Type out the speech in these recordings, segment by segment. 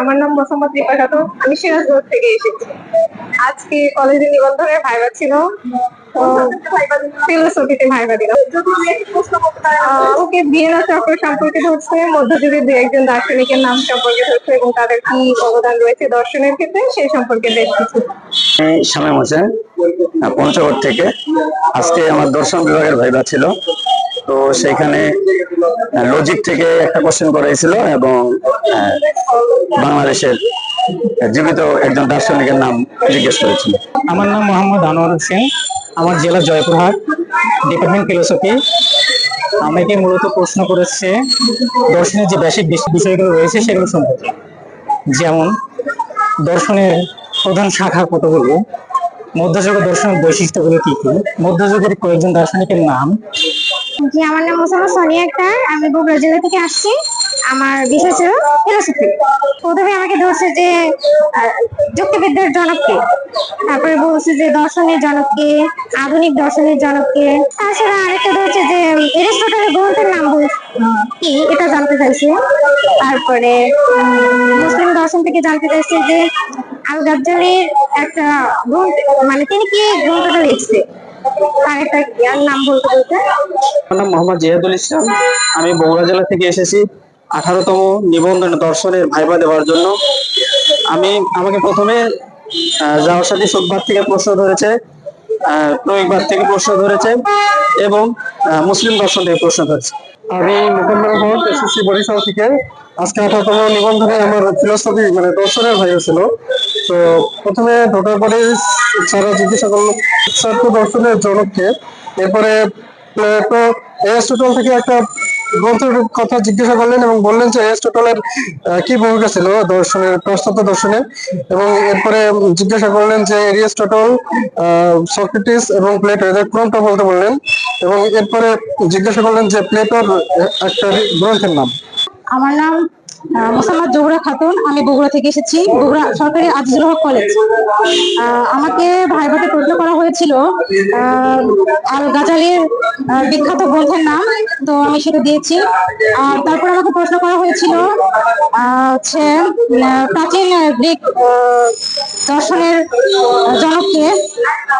আমার নাম মোসাম্মদ রিপা খাতুন আমি সিরাজগঞ্জ থেকে এসেছি। আজকে কলেজে নিবন্ধনের ভাইবা ছিল। মধ্যযুগের একজন দার্শনিকের নাম সম্পর্কে এবং তাদের কি অবদান রয়েছে দর্শনের ক্ষেত্রে সেই সম্পর্কে থেকে। আজকে আমার দর্শন বিভাগের ভাইবা ছিল। তো সেখানে লজিক থেকে একটা কোশ্চেন করেছিল এবং বাংলাদেশের জীবিত একজন দার্শনিকের নাম জিজ্ঞেস করেছিল। আমার নাম মোহাম্মদ আনোয়ার হোসেন। আমার জেলা জয়পুরহাট ডিপার্টমেন্ট ফিলোসফি আমাকে মূলত প্রশ্ন করেছে, দর্শনের যে বেসিক বিষয়গুলো রয়েছে সেগুলো সম্পর্কে। যেমন, দর্শনের প্রধান শাখা কতগুলো? মধ্যযুগের দর্শনের বৈশিষ্ট্যগুলো কি কি? মধ্যযুগের কয়েকজন দার্শনিকের নাম জি, আমার নাম মোসাম্মদ সোনিয়া আক্তার। আমি বগুড়া জেলা থেকে আসছি। আমার বিষয় ছিল ফিলোসফি প্রথমে আমাকে ধরছে যে যুক্তিবিদ্যার জনককে। তারপরে বলছে যে, দর্শনের জনককে, আধুনিক দর্শনের জনককে। তাছাড়া আরেকটা ধরছে যে, এরিস্টটলের গ্রন্থের নাম কি? এটা জানতে চাইছে। তারপরে মুসলিম দর্শন থেকে জানতে চাইছে যে আল গাজ্জালির একটা গ্রন্থ মানে তিনি কি গ্রন্থটা লিখছে? আমি বগুড়া জেলা থেকে এসেছি। আঠারোতম নিবন্ধন দর্শনের ভাইবা দেওয়ার জন্য। আমি, আমাকে প্রথমে যাওয়ার সাথে সুখবাদ থেকে প্রশ্ন ধরেছে প্রয়োগবাদ থেকে প্রশ্ন ধরেছে এবং মুসলিম দর্শন থেকে প্রশ্ন ধরেছে। আমি মোকাম্মেল হক এসএসসি বরিশাল থেকে। আজকে আঠারোতম নিবন্ধনে আমার ফিলোসফি মানে দর্শনের ভাই ছিল। তো প্রথমে ঢোকার পরে স্যারা জিজ্ঞাসা করল, স্যার, তো দর্শনের জনককে। এরপরে প্লেটো এরিস্টটল থেকে একটা গ্রন্থের কথা জিজ্ঞাসা করলেন এবং বললেন যে এরিস্টটলের কি ভূমিকা ছিল দর্শনের পাশ্চাত্য দর্শনে এবং এরপরে জিজ্ঞাসা করলেন যে এরিস্টটল সক্রেটিস এবং প্লেটো এদের ক্রমটা বলতে বললেন? এবং এরপরে জিজ্ঞাসা করলেন যে প্লেটোর একটা গ্রন্থের নাম। আমার নাম মোসাম্মদ জোহরা খাতুন আমি বগুড়া থেকে এসেছি বগুড়া সরকারি আজিজুল হক কলেজ আমাকে ভাইভাতে প্রশ্ন করা হয়েছিল আল গাজালির বিখ্যাত গ্রন্থের নাম তো আমি সেটা দিয়েছি। আর তারপর আমাকে প্রশ্ন করা হয়েছিল হচ্ছে প্রাচীন গ্রিক দর্শনের জনককে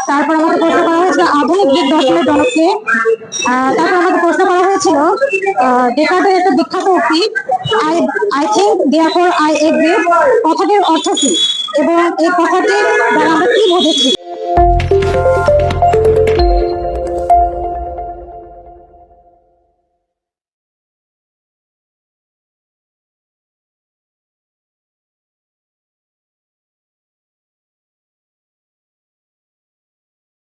তারপর আমাকে প্রশ্ন করা হয়েছিল আধুনিক গ্রিক দর্শনের জনককে। তারপর আমাকে প্রশ্ন করা হয়েছিল আহ, ডেকার্টের একটা বিখ্যাত উক্তি I I think therefore I agree কথাটির অর্থ কি? এবং এই কথাটি দ্বারা কি বুঝেছি